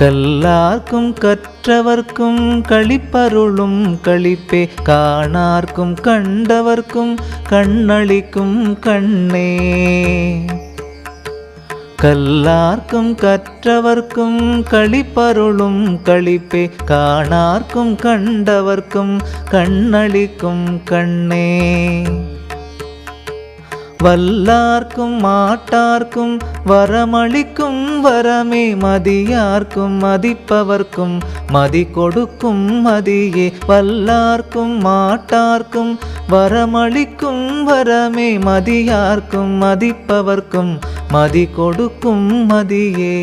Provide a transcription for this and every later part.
கல்லார்க்கும் கற்றவர்க்கும் கழிப்பருளும் கழிப்பே காணார்க்கும் கண்டவர்க்கும் கண்ணளிக்கும் கண்ணே. கல்லார்க்கும் கற்றவர்க்கும் கழிப்பருளும் கழிப்பே காணார்க்கும் கண்டவர்க்கும் கண்ணளிக்கும் கண்ணே. வல்லார்க்கும் மாட்டார்க்கும் வரமளிக்கும் வரமே மதியார்க்கும் மதிப்பவர்க்கும் மதி கொடுக்கும் மதியே. வல்லார்க்கும் மாட்டார்க்கும் வரமளிக்கும் வரமே மதியார்க்கும் மதிப்பவர்க்கும் மதி கொடுக்கும் மதியே.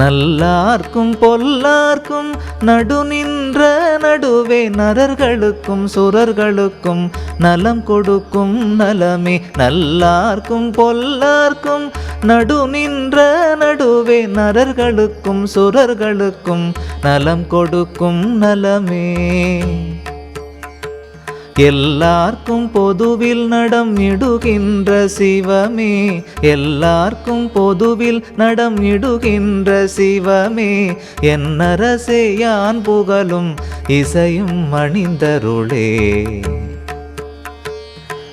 நல்லார்க்கும் பொல்லார்க்கும் நடு நின்ற நடுவே நரர்களுக்கும் சுரர்களுக்கும் நலம் கொடுக்கும் நலமே. நல்லார்க்கும் பொல்லார்க்கும் நடு நின்ற நடுவே நரர்களுக்கும் சுரர்களுக்கும் நலம் கொடுக்கும் நலமே. எல்லார்க்கும் பொதுவில் நடம் இடுகின்ற சிவமே. எல்லார்க்கும் பொதுவில் நடம் இடுகின்ற சிவமே. என்னரசே யான் புகழும் இசையும் அணிந்தருளே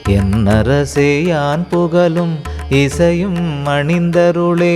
என்னரசே யான் புகழும் இசையும் அணிந்தருளே